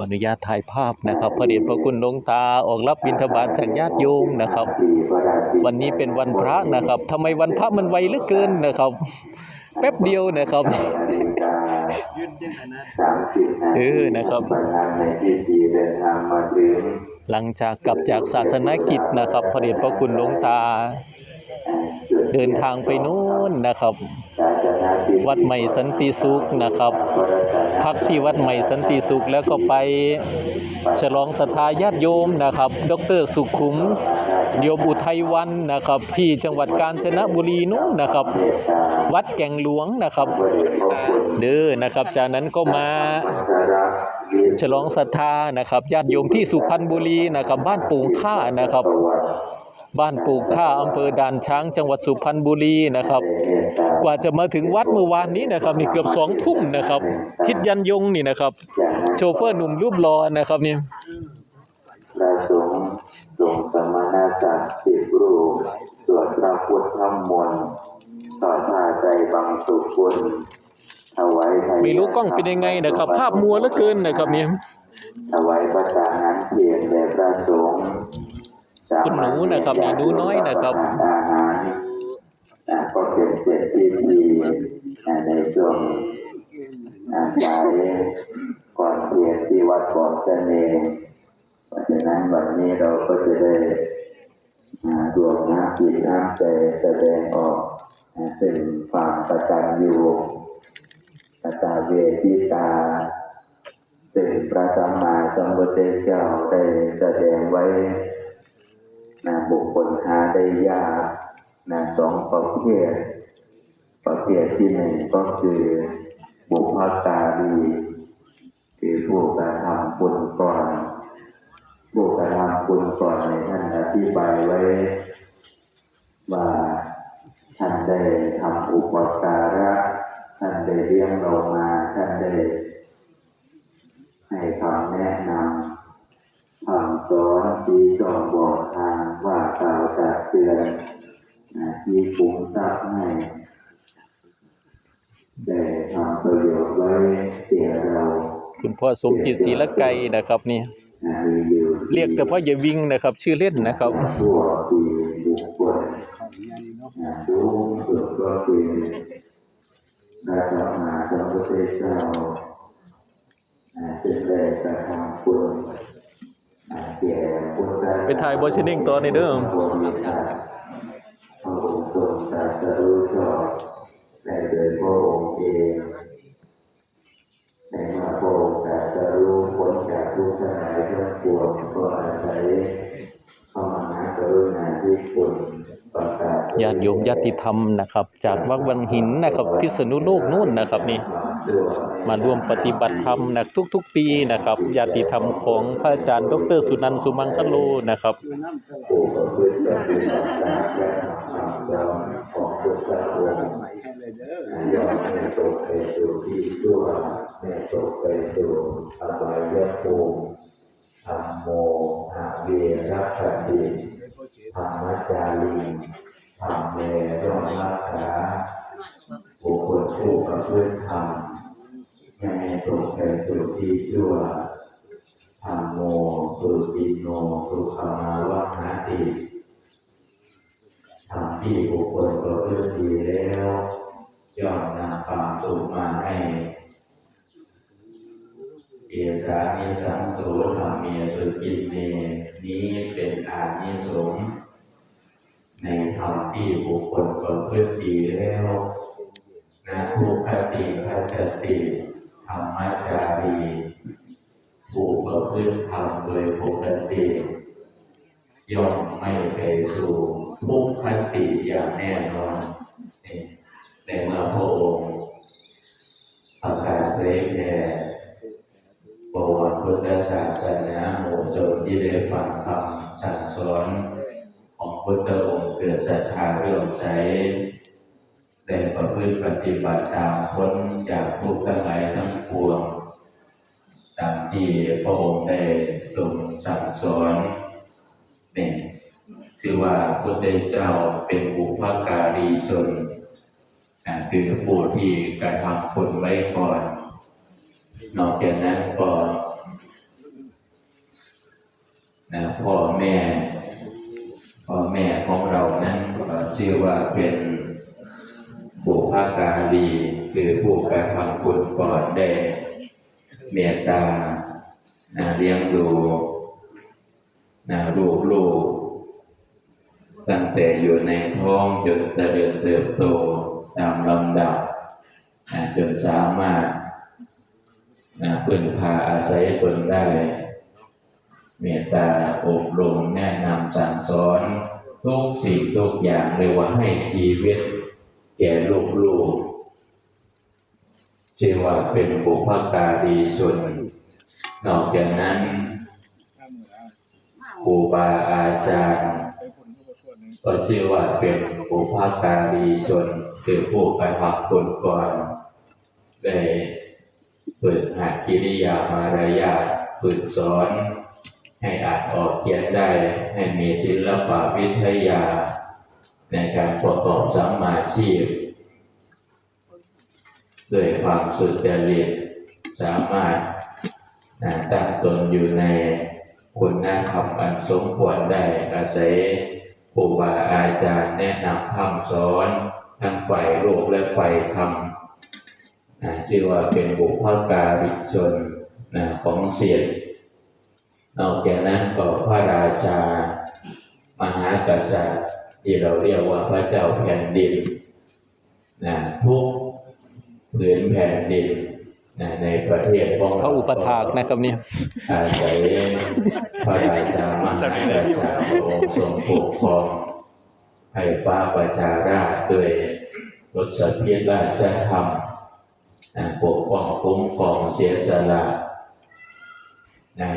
ขออนุญาตถ่ายภาพนะครับพระเดชพระคุณหลวงตาออกรับบิณฑบาตจากญาติโยมนะครับ วันนี้เป็นวันพระนะครับทำไมวันพระมันไวเหลือเกินนะครับ แป๊บเดียวนะครับเออนะครับ หลังจากกลับจากศาสนกิจนะครับพระเดชพระคุณหลวงตา เดินทางไปนู้นนะครับ วัดใหม่สันติสุขนะครับ พักที่วัดใหม่สันติสุขแล้วก็ไปฉลองศรัทธาญาติโยมนะครับ ดรสุขุมโยมอุทัยวันนะครับ ที่จังหวัดกาญจนบุรีนู้นนะครับ วัดแก่งหลวงนะครับ เด้อนะครับ จากนั้นก็มาฉลองศรัทธานะครับญาติโยมที่สุพรรณบุรีนะครับ บ้านปูงค่านะครับ บ้านปูงค่าอำเภอด่านช้างจังหวัดสุพรรณบุรีนะครับ กว่าจะมาถึงวัดเมื่อวานนี้นะครับนี่เกือบสองทุ่มนะครับ ทิศยันยงนี่นะครับ โชเฟอร์หนุ่มรูปรอนะครับนี่พระสงฆ์ทรงสมณศักดิ์สิบรูปสวดพระพุทธธรรมมนต์ต่อท่าใจบังสุกุลถวายทายไม่รู้กล้องเป็นยังไงนะครับ ภาพมัวเหลือเกินนะครับนี่ถวายพระทหารเพียรแด่พระสงฆ์ คุณหนูนะครับนี่หนูน้อยนะครับก็เป็นเสร็จพิธีอ่าในช่วงอ่าสายก่อนเพียรที่วัดเกาะเสน่ห์เพราะฉะนั้นวันนี้เราก็จะได้อ่ารวมน้ำจิตน้ำใจแสดงออกอ่าซึ่งความประจันอยู่กตาเวทิตาซึ่งพระสัมมาสัมพุทธเจ้าได้แสดงไว้ นะบุคคลหาได้ยากนะสองประเภท ประเภทที่หนึ่งก็คือบุพการีคือผู้กระทำบุญก่อนผู้กระทำบุญก่อนในท่านอธิบายไว้ ว่าท่านได้ทำอุปการะท่านได้เลี้ยงเรามาท่านได้ให้คำแนะนำ คำสอนชี้จอบอกทางว่ากล่าวตักเตือนนะที่ปรุงทรัพย์ให้ได้ทำประโยชน์ไว้เสียเราคุณพ่อสมจิตศรีละไกรนะครับนี่นะมีอยู่เรียกแต่พ่ออย่าวิ่งนะครับ ชื่อเล่นนะครับทั่วปีบุคคลนะสูงสุดก็คือพระสัมมาสัมพุทธเจ้านะจึงได้กระทำบุญ ไปถ่ายบอชินิ่งตัวนี้เด้องค์ทรงตรัสรู้ชอบในโดยพระองค์เองในเมื่อพระองค์ตรัสรู้พ้นจากทุกข์ทั้งหลายทั้งปวงก็อาศัยพระมหากรุณาธิคุณประกาศ ญาติโยมญาติธรรมนะครับ จากวัดวังหินนะครับพิษณุโลกนู่นนะครับนี่มาร่วมปฏิบัติธรรมนะทุก ๆ ปีนะครับญาติธรรมของพระอาจารย์ดรสุนันท์สุมังคโลนะครับธรรมโมหาเวรัคติธรรมจารี พฤติธรรมไม่ให้ตกไปสู่ที่ชั่วธรรมโมสุติโนสุขมาวะหาติทำที่บุคคลประพฤติดีแล้วย่อมนำความสุขมาให้เอสานิสังโสธรรมเมียสุกินเนี ติธรรมจารีผู้ประพฤติธรรมโดยปกติย่อมไม่ไปสู่ทุกขติอย่างแน่นอนในเมื่อพระองค์ประกาศเผยแผ่ประวัติพุทธศาสนาหมู่ชนที่ได้ฟังคำสั่งสอนของพุทธองค์เกิดศรัทธาเรื่อมใส ได้ประพฤติปฏิบัติตามพ้นจากทุกข์ทั้งหลายทั้งปวงตามที่พระองค์ได้ทรงสั่งสอนเนี่ยชื่อว่าพุทธเจ้าเป็นบุพการีชนคือผู้ที่กระทำคนไว้ก่อน นอกจากนั้นก็พ่อแม่พ่อแม่ของเรานั้นเชื่อว่าเป็น บุพการีคือผู้กระทำคุณก่อนได้เมตตาเลี้ยงดูนะลูกลูกตั้งแต่อยู่ในท้องจนเจริญเติบโตตามลำดับนะจนสามารถนะพึ่งพาอาศัยตนได้ เมตตาอบรมแนะนำสั่งสอน ทุกสิ่งทุกอย่างเลยว่าให้ชีวิต แก่ลูกลูกชื่อว่าเป็นบุพการีชนนอกจากนั้นครูบาอาจารย์ก็ชื่อว่าเป็นบุพการีชนคือผู้กระทำคนก่อนได้ฝึกหัดกิริยามารยาทฝึกสอนให้อ่านออกเขียนได้ให้มีศิลปะวิทยา ในการประกอบสัมมาชีพด้วยความสุดจริตสามารถตั้งตนอยู่ในคุณธรรมอันสมควรได้อาศัยครูบาอาจารย์แนะนำคำสอนทั้งฝ่ายโลกและฝ่ายธรรมชื่อว่าเป็นบุพการิชนของเสียรนอกจากนั้นก็พระราชามหากษัตริย์ ที่เราเรียกว่าพระเจ้าแผ่นดินนะทุกผืนแผ่นดินนะในประเทศของพระอุปถากนะครับเนี่ยอาศัยพระราชามหากษัตริย์พระองค์ทรงปกครองให้ฟ้าประชาราชด้วยรสเพียรราชธรรมนะปกป้องคุ้มครองเสียสละนะ